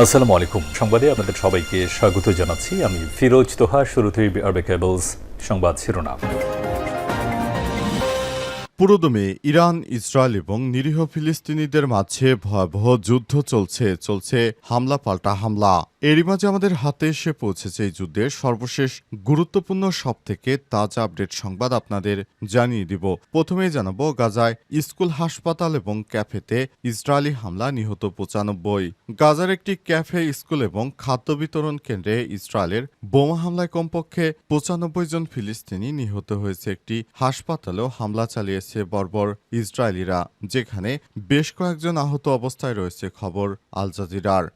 আসসালামু আলাইকুম। সংবাদে আপনাদের সবাইকে স্বাগত জানাচ্ছি। আমি ফিরোজ তোহা শুরুতেই আরবে কেবলস সংবাদ শিরোনাম। পুরোদমে ইরান, ইসরায়েল এবং নিরীহ ফিলিস্তিনিদের মাঝে ভয়াবহ যুদ্ধ চলছে চলছে হামলা পাল্টা হামলা। এরই মাঝে আমাদের হাতে এসে পৌঁছেছে এই যুদ্ধের সর্বশেষ গুরুত্বপূর্ণ সব থেকে তাজা আপডেট সংবাদ আপনাদের জানিয়ে দিব। প্রথমেই জানাব, গাজায় স্কুল, হাসপাতাল এবং ক্যাফেতে ইসরায়েলি হামলা নিহত পঁচানব্বই। গাজার একটি ক্যাফে, স্কুল এবং খাদ্য বিতরণ কেন্দ্রে ইসরায়েলের বোমা হামলায় কমপক্ষে পঁচানব্বই জন ফিলিস্তিনি নিহত হয়েছে। একটি হাসপাতালেও হামলা চালিয়েছে বর্বর ইসরায়েলিরা, যেখানে বেশ কয়েকজন আহত অবস্থায় রয়েছে, খবর আল জাজিরার।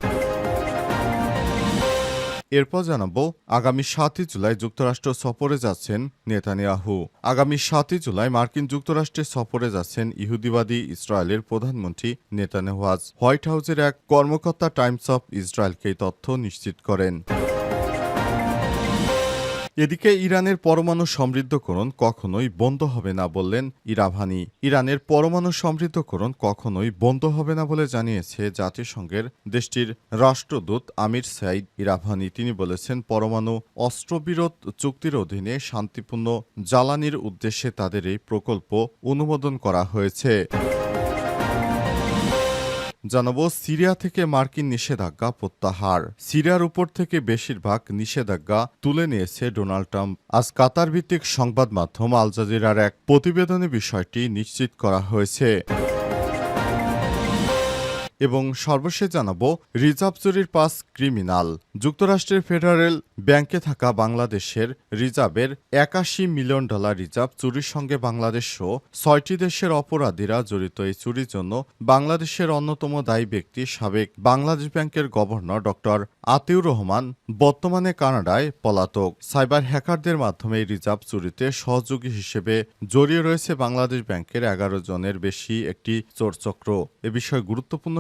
এরপর জানাব, আগামী সাতই জুলাই যুক্তরাষ্ট্র সফরে যাচ্ছেন নেতানিয়াহু। আগামী সাতই জুলাই মার্কিন যুক্তরাষ্ট্রে সফরে যাচ্ছেন ইহুদিবাদী ইসরায়েলের প্রধানমন্ত্রী নেতানেহাজ হোয়াইট হাউসের এক কর্মকর্তা টাইমস অফ ইসরায়েলকে তথ্য নিশ্চিত করেন। এদিকে ইরানের পরমাণু সমৃদ্ধকরণ কখনোই বন্ধ হবে না বললেন ইরাভানি। ইরানের পরমাণু সমৃদ্ধকরণ কখনোই বন্ধ হবে না বলে জানিয়েছে জাতিসংঘের দেশটির রাষ্ট্রদূত আমির সাইদ ইরাভানি। তিনি বলেছেন, পরমাণু অস্ত্রবিরোধ চুক্তির অধীনে শান্তিপূর্ণ জ্বালানির উদ্দেশ্যে তাদের এই প্রকল্প অনুমোদন করা হয়েছে। জানাব, সিরিয়া থেকে মার্কিন নিষেধাজ্ঞা প্রত্যাহার। সিরিয়ার উপর থেকে বেশিরভাগ নিষেধাজ্ঞা তুলে নিয়েছে ডোনাল্ড ট্রাম্প। আজ কাতার ভিত্তিক সংবাদ মাধ্যম আল জাজিরার এক প্রতিবেদনে বিষয়টি নিশ্চিত করা হয়েছে। এবং সর্বশেষ জানাব, রিজার্ভ চুরির পাস ক্রিমিনাল। যুক্তরাষ্ট্রের ফেডারেল ব্যাংকে থাকা বাংলাদেশের রিজার্ভের একাশি মিলিয়ন ডলার রিজার্ভ চুরির সঙ্গে বাংলাদেশ সহ ছয়টি দেশের অপরাধীরা জড়িত এই চুরির জন্য বাংলাদেশের অন্যতম দায়ী ব্যক্তি সাবেক বাংলাদেশ ব্যাংকের গভর্নর ডক্টর আতিউর রহমান বর্তমানে কানাডায় পলাতক। সাইবার হ্যাকারদের মাধ্যমে রিজার্ভ চুরিতে সহযোগী হিসেবে জড়িয়ে রয়েছে বাংলাদেশ ব্যাংকের এগারো জনের বেশি একটি চোরচক্র। এ বিষয়ে গুরুত্বপূর্ণ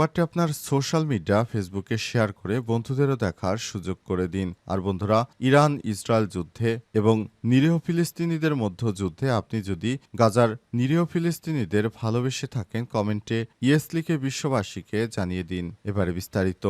সংবাদটি আপনার সোশ্যাল মিডিয়া, ফেসবুকে শেয়ার করে বন্ধুদেরও দেখার সুযোগ করে দিন। আর বন্ধুরা, ইরান, ইসরায়েল যুদ্ধে এবং নিরীহ ফিলিস্তিনিদের মধ্য যুদ্ধে আপনি যদি গাজার নিরীহ ফিলিস্তিনিদের ভালোবেসে থাকেন, কমেন্টে ইয়েস লিখে বিশ্ববাসীকে জানিয়ে দিন। এবারে বিস্তারিত।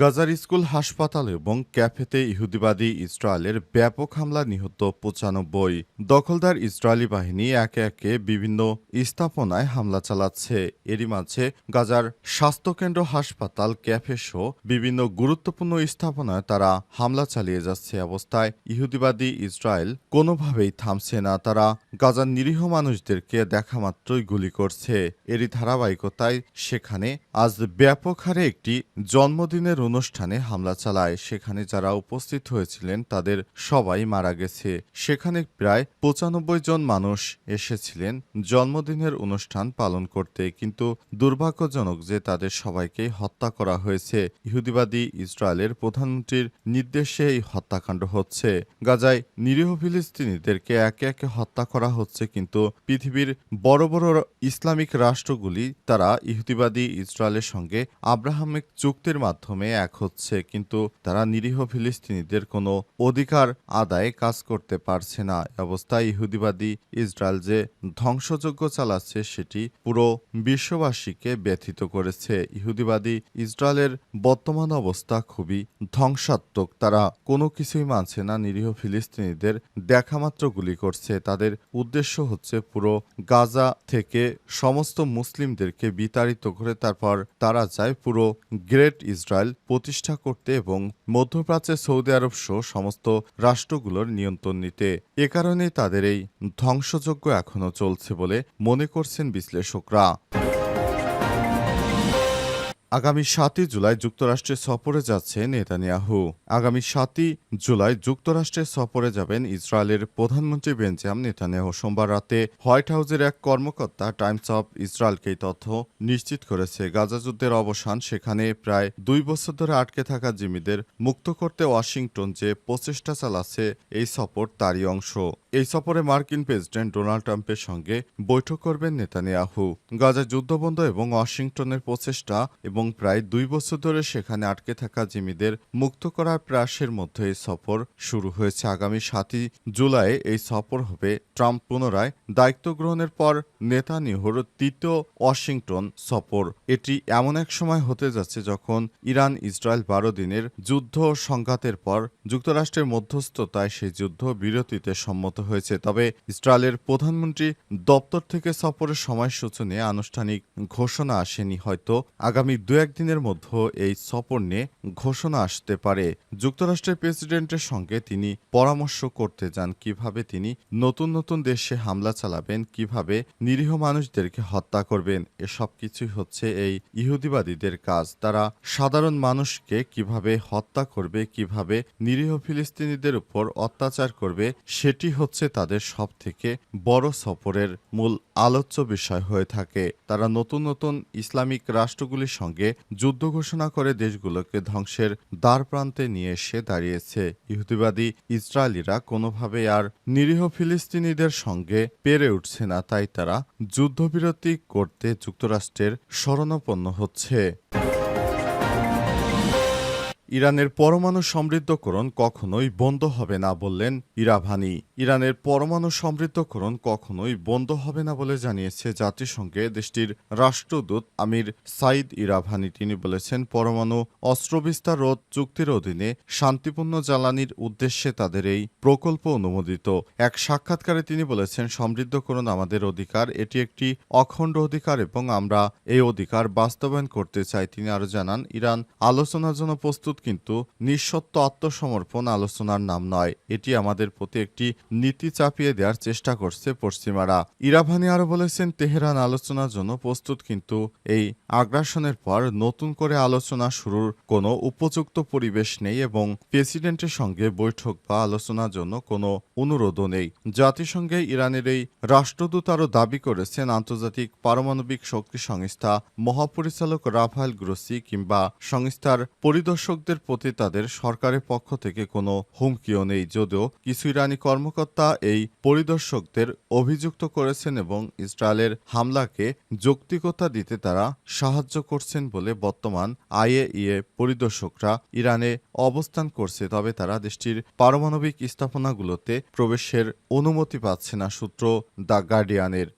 গাজার স্কুল, হাসপাতাল এবং ক্যাফেতে ইহুদিবাদী ইসরায়েলের ব্যাপক হামলা নিহত পঁচানব্বই দখলদার ইসরায়েলি বাহিনী একে একে বিভিন্ন স্থাপনায় হামলা চালাচ্ছে। এরই মাঝে গাজার স্বাস্থ্যকেন্দ্র, হাসপাতাল, ক্যাফে সহ বিভিন্ন গুরুত্বপূর্ণ স্থাপনায় তারা হামলা চালিয়ে যাচ্ছে। অবস্থায় ইহুদিবাদী ইসরায়েল কোনোভাবেই থামছে না। তারা গাজার নিরীহ মানুষদেরকে দেখা মাত্রই গুলি করছে। এরই ধারাবাহিকতায় সেখানে আজ ব্যাপক হারে একটি জন্মদিনের অনুষ্ঠানে হামলা চালায়। সেখানে যারা উপস্থিত হয়েছিলেন, তাদের সবাই মারা গেছে। সেখানে প্রায় পঁচানব্বই জন মানুষ এসেছিলেন জন্মদিনের অনুষ্ঠান পালন করতে। কিন্তু দুর্ভাগ্যজনক যে তাদের সবাইকে হত্যা করা হয়েছে। ইহুদিবাদী ইসরায়েলের প্রধানমন্ত্রীর নির্দেশে এই হত্যাকাণ্ড হচ্ছে। গাজায় নিরীহ ফিলিস্তিনিদেরকে একে একে হত্যা করা হচ্ছে। কিন্তু পৃথিবীর বড় বড় ইসলামিক রাষ্ট্রগুলি, তারা ইহুদিবাদী ইসরায়েলের সঙ্গে আব্রাহামিক চুক্তির মাধ্যমে এক হচ্ছে, কিন্তু তারা নিরীহ ফিলিস্তিনিদের কোনো অধিকার আদায়ে কাজ করতে পারছে না। অবস্থায় ইহুদিবাদী ইসরায়েল যে ধ্বংসযজ্ঞ চালাচ্ছে, সেটি পুরো বিশ্ববাসীকে ব্যথিত করেছে। ইহুদিবাদী ইসরায়েলের বর্তমান অবস্থা খুবই ধ্বংসাত্মক। তারা কোনো কিছুই মানছে না, নিরীহ ফিলিস্তিনিদের দেখামাত্র গুলি করছে। তাদের উদ্দেশ্য হচ্ছে পুরো গাজা থেকে সমস্ত মুসলিমদেরকে বিতাড়িত করে, তারপর তারা চায় পুরো গ্রেট ইসরায়েল প্রতিষ্ঠা করতে এবং মধ্যপ্রাচ্যে সৌদি আরব সহ সমস্ত রাষ্ট্রগুলোর নিয়ন্ত্রণ নিতে। এ কারণে তাদের এই ধ্বংসযজ্ঞ এখনও চলছে বলে মনে করছেন বিশ্লেষকরা। আগামী সাতই জুলাই যুক্তরাষ্ট্রে সফরে যাচ্ছে নেতানিয়াহু। আগামী সাতই জুলাই যুক্তরাষ্ট্রে সফরে যাবেন ইসরায়েলের প্রধানমন্ত্রী বেঞ্জাম নেতানিয়াহু। সোমবার রাতে হোয়াইট হাউসের এক কর্মকর্তা টাইমস অফ ইসরায়েলকে তথ্য নিশ্চিত করেছে। গাজা যুদ্ধের অবসান সেখানে প্রায় দুই বছর ধরে আটকে থাকা জিমিদের মুক্ত করতে ওয়াশিংটন যে প্রচেষ্টা চালাচ্ছে, এই সফর তারই অংশ। এই সফরে মার্কিন প্রেসিডেন্ট ডোনাল্ড ট্রাম্পের সঙ্গে বৈঠক করবেন নেতানিয়াহু। গাজা যুদ্ধবন্ধ এবং ওয়াশিংটনের প্রচেষ্টা এবং প্রায় দুই বছর ধরে সেখানে আটকে থাকা জিম্মিদের মুক্ত করার প্রয়াসের মধ্যে এই সফর শুরু হয়েছে। আগামী সাতই জুলাই এই সফর হবে ট্রাম্প পুনরায় দায়িত্ব গ্রহণের পর নেতানিয়াহুর তৃতীয় ওয়াশিংটন সফর। এটি এমন এক সময় হতে যাচ্ছে যখন ইরান ইসরায়েল বারো দিনের যুদ্ধ সংঘাতের পর যুক্তরাষ্ট্রের মধ্যস্থতায় সেই যুদ্ধ বিরতিতে সম্মত হয়েছে। তবে ইসরায়েলের প্রধানমন্ত্রী দপ্তর থেকে সফরের সময়সূচি নিয়ে আনুষ্ঠানিক ঘোষণা আসেনি। হয়তো আগামী দু একদিনের মধ্যে এই সফর নিয়ে ঘোষণা আসতে পারে। যুক্তরাষ্ট্রের প্রেসিডেন্টের সঙ্গে তিনি পরামর্শ করতে যান, কীভাবে তিনি নতুন নতুন দেশে হামলা চালাবেন, কীভাবে নিরীহ মানুষদেরকে হত্যা করবেন। এসব কিছুই হচ্ছে এই ইহুদিবাদীদের কাজ। তারা সাধারণ মানুষকে কীভাবে হত্যা করবে, কীভাবে নিরীহ ফিলিস্তিনিদের উপর অত্যাচার করবে, সেটি হচ্ছে তাদের সব থেকে বড় সফরের মূল আলোচ্য বিষয় হয়ে থাকে। তারা নতুন নতুন ইসলামিক রাষ্ট্রগুলির সঙ্গে যুদ্ধ ঘোষণা করে দেশগুলোকে ধ্বংসের দ্বার প্রান্তে নিয়ে এসে দাঁড়িয়েছে। ইহুদিবাদী ইসরায়েলিরা কোনোভাবে আর নিরীহ ফিলিস্তিনিদের সঙ্গে পেরে উঠছে না, তাই তারা যুদ্ধবিরতি করতে যুক্তরাষ্ট্রের শরণাপন্ন হচ্ছে। ইরানের পরমাণু সমৃদ্ধকরণ কখনোই বন্ধ হবে না বললেন ইরাভানি। ইরানের পরমাণু সমৃদ্ধকরণ কখনোই বন্ধ হবে না বলে জানিয়েছে জাতিসংঘে দেশটির রাষ্ট্রদূত আমির সাইদ ইরাভানি। তিনি বলেছেন, পরমাণু অস্ত্রবিস্তার রোধ চুক্তির অধীনে শান্তিপূর্ণ জ্বালানির উদ্দেশ্যে তাদের এই প্রকল্প অনুমোদিত। এক সাক্ষাৎকারে তিনি বলেছেন, সমৃদ্ধকরণ আমাদের অধিকার, এটি একটি অখণ্ড অধিকার এবং আমরা এই অধিকার বাস্তবায়ন করতে চাই। তিনি আরও জানান, ইরান আলোচনার জন্য প্রস্তুত কিন্তু নিঃসত্ব আত্মসমর্পণ আলোচনার নাম নয়। এটি আমাদের প্রতি একটি নীতি চাপিয়ে দেওয়ার চেষ্টা করছে পশ্চিমারা। ইরাভানি আরও বলেছেন, তেহরান আলোচনার জন্য প্রস্তুত কিন্তু এই আগ্রাসনের পর নতুন করে আলোচনা শুরুর কোনো উপযুক্ত পরিবেশ নেই এবং প্রেসিডেন্টের সঙ্গে বৈঠক বা আলোচনার জন্য কোনো অনুরোধও নেই। জাতিসংঘে ইরানের এই রাষ্ট্রদূত আরও দাবি করেছেন, আন্তর্জাতিক পারমাণবিক শক্তি সংস্থা মহাপরিচালক রাফায়েল গ্রোসি কিংবা সংস্থার পরিদর্শকদের প্রতি তাদের সরকারের পক্ষ থেকে কোনো হুমকিও নেই, যদিও কিছু ইরানি কর্মকর্তা এই পরিদর্শকদের অভিযুক্ত করেছেন এবং ইসরায়েলের হামলাকে যৌক্তিকতা দিতে তারা সাহায্য করছেন বলে বর্তমান আইএইএ পরিদর্শকরা ইরানে অবস্থান করছে। তবে তারা দেশটির পারমাণবিক স্থাপনাগুলোতে প্রবেশের অনুমতি পাচ্ছে না, সূত্র দ্য গার্ডিয়ানের।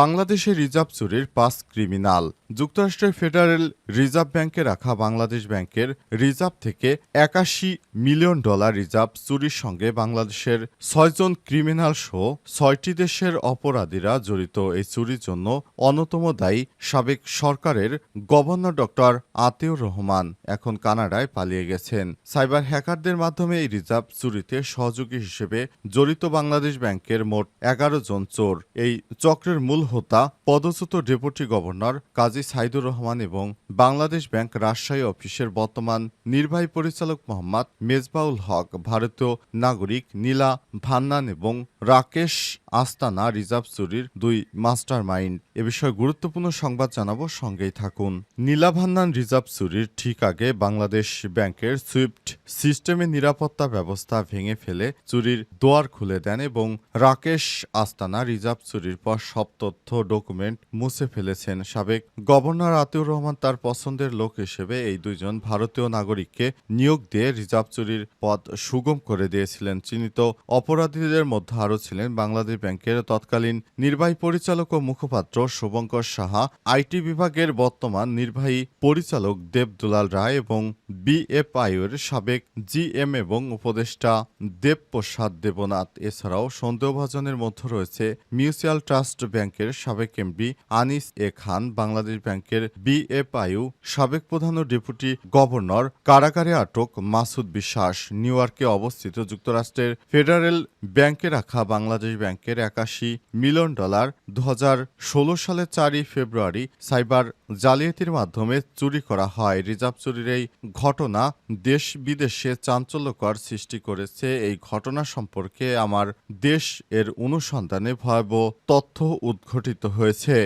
বাংলাদেশে রিজার্ভ চুরির পাঁচ ক্রিমিনাল। যুক্তরাষ্ট্রের ফেডারেল রিজার্ভ ব্যাংকে রাখা বাংলাদেশ ব্যাংকের রিজার্ভ থেকে একাশি মিলিয়ন ডলার রিজার্ভ চুরির সঙ্গে বাংলাদেশের ছয়জন ক্রিমিনাল সহ ছয়টি দেশের অপরাধীরা জড়িত। এই চুরির জন্য অন্যতম দায়ী সাবেক সরকারের গভর্নর ডক্টর আতেউর রহমান এখন কানাডায় পালিয়ে গেছেন। সাইবার হ্যাকারদের মাধ্যমে এই রিজার্ভ চুরিতে সহযোগী হিসেবে জড়িত বাংলাদেশ ব্যাংকের মোট এগারো জন চোর। এই চক্রের মূল হোতা পদচ্যুত ডেপুটি গভর্নর কাজী সাইদুর রহমান এবং বাংলাদেশ ব্যাংক রাজশাহী অফিসের বর্তমান নির্বাহী পরিচালক মোহাম্মদ মেজবাউল হক, ভারতীয় নাগরিক নীলা ভান্নান এবং রাকেশ আস্তানা রিজার্ভ চুরির দুই মাস্টার মাইন্ড এ বিষয়ে গুরুত্বপূর্ণ সংবাদ জানাব, সঙ্গেই থাকুন। নীলা ভান্নান রিজার্ভ চুরির ঠিক আগে বাংলাদেশ ব্যাংকের সুইফট সিস্টেমের নিরাপত্তা ব্যবস্থা ভেঙে ফেলে চুরির দোয়ার খুলে দেন এবং রাকেশ আস্তানা রিজার্ভ চুরির পর সব তথ্য ডকুমেন্ট মুছে ফেলেছেন সাবেক গভর্নর আতিউর রহমান তার পছন্দের লোক হিসেবে এই দুইজন ভারতীয় নাগরিককে নিয়োগ দিয়ে রিজার্ভ চুরির পথ সুগম করে দিয়েছিলেন। চিহ্নিত অপরাধীদের মধ্যে আরও ছিলেন বাংলাদেশ ব্যাংকের তৎকালীন নির্বাহী পরিচালক ও মুখপাত্র শুভঙ্কর সাহা, আইটি বিভাগের বর্তমান নির্বাহী পরিচালক দেব দুলাল রায় এবং বিএফআইয়ের সাবেক জিএম এবং উপদেষ্টা দেবপ্রসাদ দেবনাথ। এছাড়াও সন্দেহভাজনের মধ্যে রয়েছে মিউচুয়াল ট্রাস্ট ব্যাংকের ব্যাংকের সাবেক এমডি আনিস এ খান, বাংলাদেশ ব্যাংকের বিএফআইউ সাবেক প্রধান ও ডেপুটি গভর্নর কারাগারে আটক মাসুদ বিশ্বাস, নিউ ইয়র্কে অবস্থিত যুক্তরাষ্ট্রের ফেডারেল ব্যাংকে রাখা বাংলাদেশ ব্যাংকের একাশি মিলিয়ন ডলার দু সালের চারই ফেব্রুয়ারি সাইবার জালিয়াতির মাধ্যমে চুরি করা হয়। রিজার্ভ চুরির এই ঘটনা দেশ বিদেশে চাঞ্চল্যকর সৃষ্টি করেছে। এই ঘটনা সম্পর্কে আমার দেশ এর অনুসন্ধানে ভয়াবহ তথ্য উদ্ঘটিত হয়েছে।